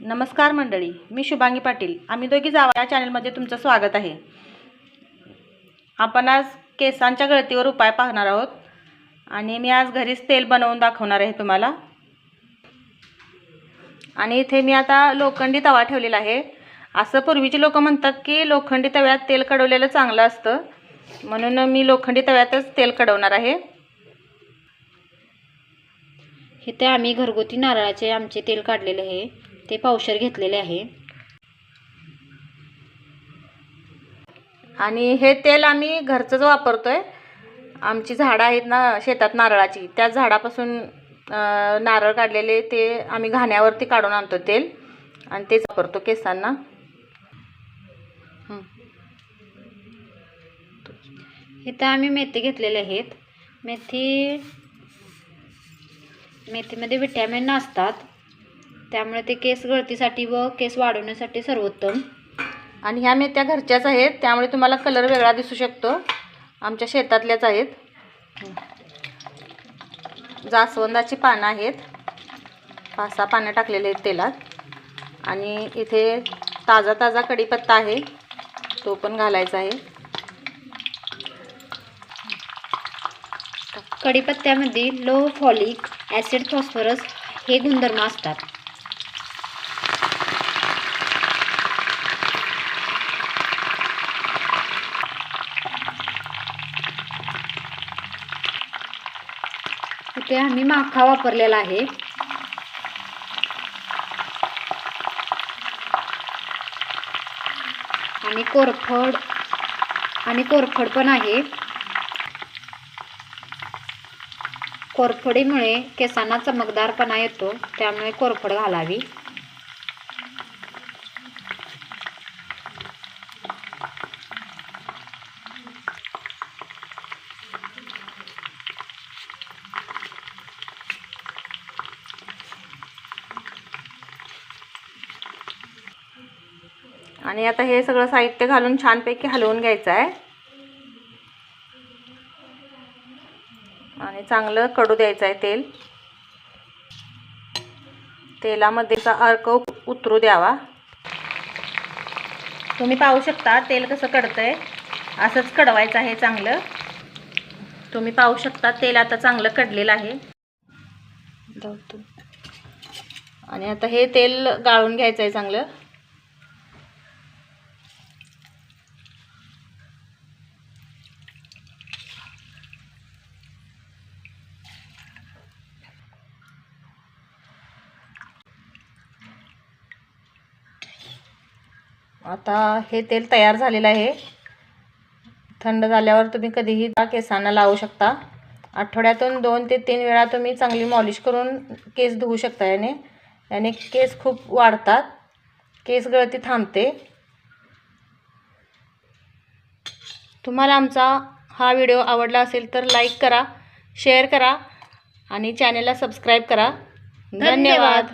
नमस्कार मंडळी मी शुभांगी पाटील. आम्ही दोघी जावा या चॅनलमध्ये तुमचं स्वागत आहे. आपण आज केसांच्या गळतीवर उपाय पाहणार आहोत आणि मी आज घरीच तेल बनवून दाखवणार आहे तुम्हाला. आणि इथे मी आता लोखंडी तवा ठेवलेला आहे. असं पूर्वीची लोक म्हणतात की लोखंडी तव्यात तेल कडवलेलं चांगलं असतं. म्हणून मी लोखंडी तव्यातच तेल कडवणार आहे. इथे आम्ही घरगुती नारळाचे आमचे तेल काढलेले आहे. ते पावशर घेतलेले आहे. आणि हे तेल आम्ही घरचंच वापरतो आहे आमची झाडं आहेत ना शेतात नारळाची. त्या झाडापासून नारळ काढलेले ते आम्ही घाण्यावरती काढून आणतो तेल. आणि तेच वापरतो केसांना. इथं आम्ही मेथी घेतलेले आहेत. मेथी मेथीमध्ये विटॅमिन असतात त्यामुळे ते केस गळतीसाठी व केस वाढवण्यासाठी सर्वोत्तम. आणि ह्या मेथ्या घरच्याच आहेत त्यामुळे तुम्हाला कलर वेगळा दिसू शकतो. आमच्या शेतातल्याच आहेत. जास्वंदाची पानं आहेत. पाच सहा पानं टाकलेले आहेत तेलात. आणि इथे ताजा ताजा कढीपत्ता आहे. तो पण घालायचा आहे. कढीपत्त्यामध्ये लो फॉलिक ॲसिड फॉस्फरस हे गुणधर्म असतात. इथे आम्ही माखा वापरलेला आहे. आणि कोरफड आणि कोरफड पण आहे. कोरफडीमुळे केसांना चमकदारपणा येतो त्यामुळे कोरफड घालावी. आणि आता हे सगळं साहित्य घालून छानपैकी हलवून घ्यायचं आहे. आणि चांगलं कडू द्यायचं आहे तेल. तेलामध्येचा अर्क उतरू द्यावा. तुम्ही पाहू शकता तेल कसं कडतंय. असंच कडवायचं आहे चांगलं. तुम्ही पाहू शकता तेल आता चांगलं कडलेलं आहे. आणि आता हे तेल गाळून घ्यायचं आहे चांगलं. आता हे तेल तयार झालेलं आहे. थंड झाल्यावर तुम्ही कधीही त्या केसांना लावू शकता. आठवड्यातून दोन ते तीन वेळा तुम्ही चांगली मॉलिश करून केस धुवू शकता याने. याने केस खूप वाढतात. केस गळती थांबते. तुम्हाला आमचा हा व्हिडिओ आवडला असेल तर लाईक करा शेअर करा आणि चॅनेलला सबस्क्राईब करा. धन्यवाद.